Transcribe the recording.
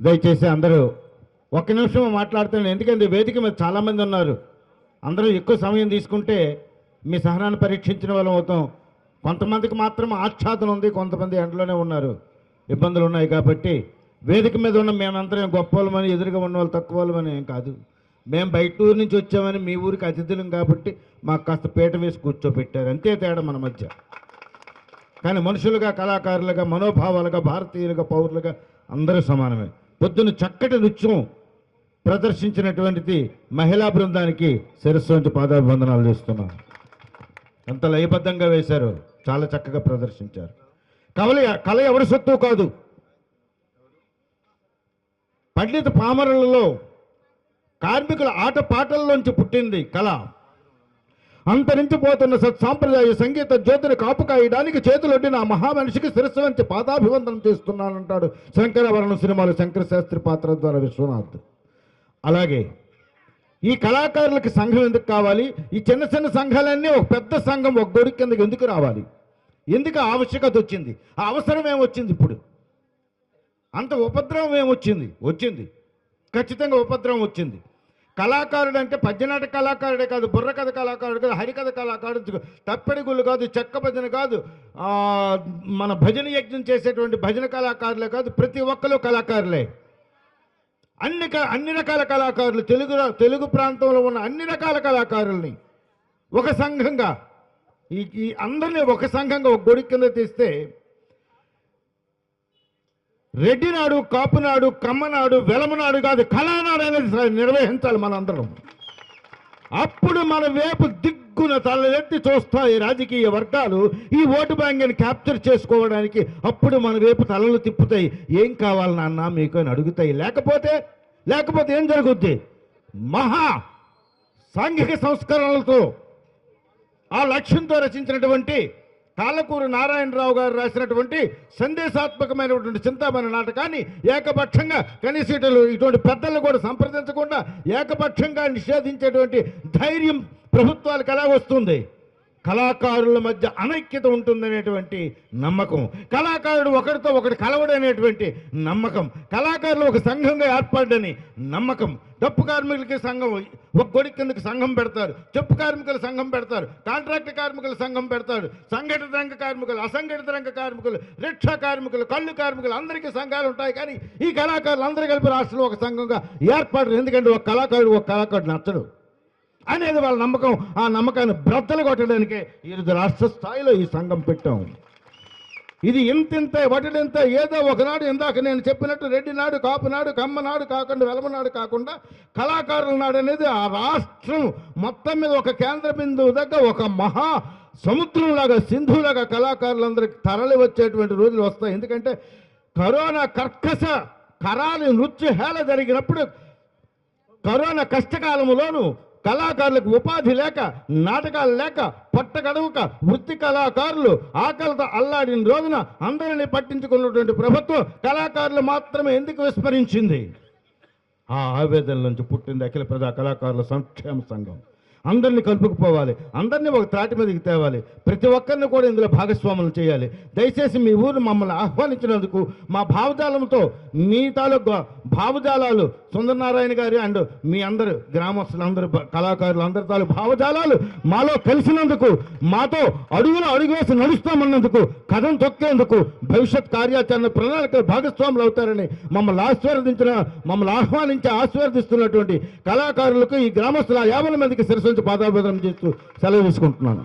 దయచేసి అందరూ ఒక్క నిమిషం మాట్లాడుతున్నాను ఎందుకంటే వేదిక మీద చాలామంది ఉన్నారు. అందరూ ఎక్కువ సమయం తీసుకుంటే మీ సహనాన్ని పరీక్షించిన వాళ్ళం అవుతాం. కొంతమందికి మాత్రం ఆచ్ఛాదన ఉంది కొంతమంది ఎండలోనే ఉన్నారు. ఇబ్బందులు ఉన్నాయి కాబట్టి వేదిక మీద ఉన్న మేమందరం గొప్ప వాళ్ళమని ఎదురుగా ఉన్న వాళ్ళు తక్కువ వాళ్ళమని ఏం కాదు. మేము బయట ఊరు నుంచి వచ్చామని మీ ఊరికి అతిథులం కాబట్టి మాకు కాస్త పీట వేసి కూర్చోబెట్టారు. అంతే తేడా మన మధ్య. కానీ మనుషులుగా కళాకారులుగా మనోభావాలుగా భారతీయులుగా పౌరులుగా అందరూ సమానమే. పొద్దున చక్కటి నృత్యం ప్రదర్శించినటువంటిది మహిళా బృందానికి శిరస్సు నుంచి పాదాభివందనాలు చేస్తున్నాను. ఎంత లయబద్ధంగా వేశారు చాలా చక్కగా ప్రదర్శించారు. కవల కళ ఎవరి సొత్తు కాదు. పండిత పామరులలో కార్మికుల ఆట పాటల్లోంచి పుట్టింది కళ. అంతరించిపోతున్న సత్సాంప్రదాయ సంగీత జ్యోతిని కాపుకాయడానికి చేతులొడ్డి నా మహామనిషికి శిరస్సు వంచి పాదాభివందనం చేస్తున్నానంటాడు శంకరవరణం సినిమాలు శంకరశాస్త్రి పాత్ర ద్వారా విశ్వనాథ్. అలాగే ఈ కళాకారులకి సంఘం ఎందుకు కావాలి? ఈ చిన్న చిన్న సంఘాలన్నీ ఒక పెద్ద సంఘం ఒక గొడుగు కిందకి ఎందుకు రావాలి? ఎందుకు ఆవశ్యకత వచ్చింది? ఆ అవసరం ఏమొచ్చింది ఇప్పుడు? అంత ఉపద్రవం ఏమొచ్చింది? వచ్చింది. ఖచ్చితంగా ఉపద్రవం వచ్చింది. కళాకారుడు అంటే పద్యనాట కళాకారుడే కాదు బుర్రకథ కళాకారుడు కాదు హరికథ కళాకారుడు తప్పెడుగులు కాదు చెక్క భజన కాదు మన భజన యజ్ఞం చేసేటువంటి భజన కళాకారులే కాదు ప్రతి ఒక్కరు కళాకారులే. అన్ని క- అన్ని రకాల కళాకారులు తెలుగు తెలుగు ప్రాంతంలో ఉన్న అన్ని రకాల కళాకారుల్ని. ఒక సంఘంగా ఈ ఈ అందరినీ ఒక సంఘంగా ఒక గొడి కింద తీస్తే రెడ్డినాడు కాపునాడు కమ్మనాడు వెలమనాడు కాదు కళానాడు అనేది నిర్వహించాలి మనందరం. అప్పుడు మన వేపు దిగ్గున తలెత్తి చూస్తాయి రాజకీయ వర్గాలు ఈ ఓటు బ్యాంక్ని క్యాప్చర్ చేసుకోవడానికి అప్పుడు మన వేపు తలలు తిప్పుతాయి. ఏం కావాలి నాన్న మీకు అని అడుగుతాయి. లేకపోతే లేకపోతే ఏం జరుగుద్ది? మహా సాంఘిక సంస్కరణలతో ఆ లక్ష్యంతో రచించినటువంటి కాళ్ళకూరు నారాయణరావు గారు రాసినటువంటి సందేశాత్మకమైనటువంటి చింతామణి నాటకాన్ని ఏకపక్షంగా కనీసం ఇటువంటి పెద్దలను కూడా సంప్రదించకుండా ఏకపక్షంగా నిషేధించేటువంటి ధైర్యం ప్రభుత్వాలకు ఎలా వస్తుంది? కళాకారుల మధ్య అనైక్యత ఉంటుందనేటువంటి నమ్మకం. కళాకారుడు ఒకరితో ఒకటి కలవడనేటువంటి నమ్మకం. కళాకారులు ఒక సంఘంగా ఏర్పడని నమ్మకం. డప్పు కార్మికులకి సంఘం ఒక గొడి కిందకి సంఘం పెడతారు. చెప్పు కార్మికుల సంఘం పెడతారు. కాంట్రాక్ట్ కార్మికుల సంఘం పెడతారు. సంఘటిత రంగ కార్మికులు అసంఘటిత రంగ కార్మికులు రిక్షా కార్మికులు కళ్ళు కార్మికులు అందరికీ సంఘాలు ఉంటాయి కానీ ఈ కళాకారులు అందరూ కలిపి రాష్ట్రంలో ఒక సంఘంగా ఏర్పడరు. ఎందుకంటే ఒక కళాకారుడు ఒక కళాకారుడు నచ్చడు. అనేది వాళ్ళ నమ్మకం. ఆ నమ్మకాన్ని బ్రద్దలు కొట్టడానికే ఈరోజు రాష్ట్ర స్థాయిలో ఈ సంఘం పెట్టాం. ఇది ఇంతింత వటడింత ఏదో ఒకనాడు ఇందాక నేను చెప్పినట్టు రెడ్డి నాడు కాపునాడు కమ్మనాడు కాకుండా వెలమనాడు కాకుండా కళాకారుల నాడు అనేది ఆ రాష్ట్రం మొత్తం మీద ఒక కేంద్ర బిందువు దగ్గర ఒక మహా సముద్రంలాగా సింధువులాగా కళాకారులందరికీ తరలి వచ్చేటువంటి రోజులు వస్తాయి. ఎందుకంటే కరోనా కర్కశ కరాలి నృత్యహేళ జరిగినప్పుడు కరోనా కష్టకాలంలోనూ కళాకారులకు ఉపాధి లేక నాటకాలు లేక పట్టగడవక వృత్తి కళాకారులు ఆకలితో అల్లాడిన రోజున అందరినీ పట్టించుకున్నటువంటి ప్రభుత్వం కళాకారులు మాత్రమే ఎందుకు విస్మరించింది? ఆ ఆవేదన నుంచి పుట్టింది అఖిల ప్రజా కళాకారుల సంక్షేమ సంఘం. అందరినీ కలుపుకుపోవాలి. అందరినీ ఒక త్రాటి మీదకి తేవాలి. ప్రతి ఒక్కరిని కూడా ఇందులో భాగస్వాములు చేయాలి. దయచేసి మీ ఊరు మమ్మల్ని ఆహ్వానించినందుకు మా భావజాలంతో మీ తాలూకు భావజాలాలు సుందరనారాయణ గారి అండ్ మీ అందరు గ్రామస్తులందరూ కళాకారులు అందరి తాలూ భావజాలాలు మాలో కలిసినందుకు మాతో అడుగున అడుగు వేసి నడుస్తామన్నందుకు కథం తొక్కేందుకు భవిష్యత్ కార్యాచరణ ప్రణాళిక భాగస్వాములు అవుతారని మమ్మల్ని ఆశీర్వదించిన మమ్మల్ని ఆహ్వానించి ఆశీర్వదిస్తున్నటువంటి కళాకారులకు ఈ గ్రామస్తుల యాభై మందికి శిరసించి పాదాభివందనం చేస్తూ సెలవు తీసుకుంటున్నాను.